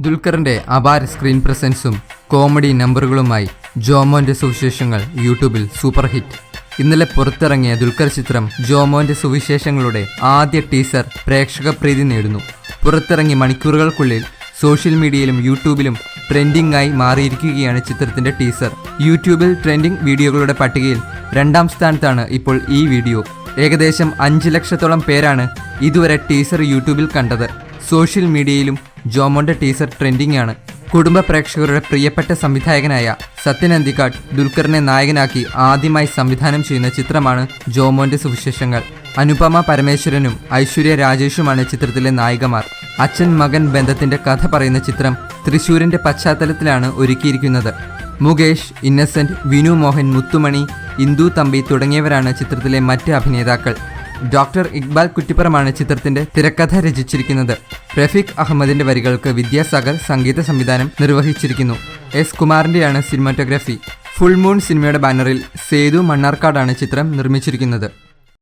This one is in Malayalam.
ദുൽഖറിന്റെ അപാര സ്ക്രീൻ പ്രസൻസും കോമഡി നമ്പറുകളുമായി ജോമോന്റെ സുവിശേഷങ്ങൾ യൂട്യൂബിൽ സൂപ്പർ ഹിറ്റ്. ഇന്നലെ പുറത്തിറങ്ങിയ ദുൽഖർ ചിത്രം ജോമോന്റെ സുവിശേഷങ്ങളുടെ ആദ്യ ടീസർ പ്രേക്ഷക പ്രീതി നേടുന്നു. പുറത്തിറങ്ങി മണിക്കൂറുകൾക്കുള്ളിൽ സോഷ്യൽ മീഡിയയിലും യൂട്യൂബിലും ട്രെൻഡിംഗ് ആയി മാറിയിരിക്കുകയാണ് ചിത്രത്തിന്റെ ടീസർ. യൂട്യൂബിൽ ട്രെൻഡിംഗ് വീഡിയോകളുടെ പട്ടികയിൽ രണ്ടാം സ്ഥാനത്താണ് ഇപ്പോൾ ഈ വീഡിയോ. ഏകദേശം അഞ്ച് ലക്ഷത്തോളം പേരാണ് ഇതുവരെ ടീസർ യൂട്യൂബിൽ കണ്ടത്. സോഷ്യൽ മീഡിയയിലും ജോമോന്റെ ടീസർ ട്രെൻഡിംഗ് ആണ് കുടുംബ പ്രേക്ഷകരുടെ പ്രിയപ്പെട്ട സംവിധായകനായ സത്യൻ അന്തിക്കാട് ദുൽഖറിനെ നായകനാക്കി ആദ്യമായി സംവിധാനം ചെയ്യുന്ന ചിത്രമാണ് ജോമോന്റെ സുവിശേഷങ്ങൾ. അനുപമ പരമേശ്വരനും ഐശ്വര്യ രാജേഷുമാണ് ചിത്രത്തിലെ നായികമാർ. അച്ഛൻ മകൻ ബന്ധത്തിന്റെ കഥ പറയുന്ന ചിത്രം തൃശൂരിന്റെ പശ്ചാത്തലത്തിലാണ് ഒരുക്കിയിരിക്കുന്നത്. മുകേഷ് ഇന്നസെന്റ് വിനു മോഹൻ മുത്തുമണി ഇന്ദു തമ്പി തുടങ്ങിയവരാണ് ചിത്രത്തിലെ മറ്റ് അഭിനേതാക്കൾ. ഡോക്ടർ ഇക്ബാൽ കുറ്റിപ്പുറമാണ് ചിത്രത്തിന്റെ തിരക്കഥ രചിച്ചിരിക്കുന്നത്. റഫീഖ് അഹമ്മദിന്റെ വരികൾക്ക് വിദ്യാസാഗർ സംഗീത സംവിധാനം നിർവഹിച്ചിരിക്കുന്നു. എസ് കുമാറിന്റെയാണ് സിനിമാറ്റോഗ്രാഫി. ഫുൾ മൂൺ സിനിമയുടെ ബാനറിൽ സേതു മണ്ണാർക്കാടാണ് ചിത്രം നിർമ്മിച്ചിരിക്കുന്നത്.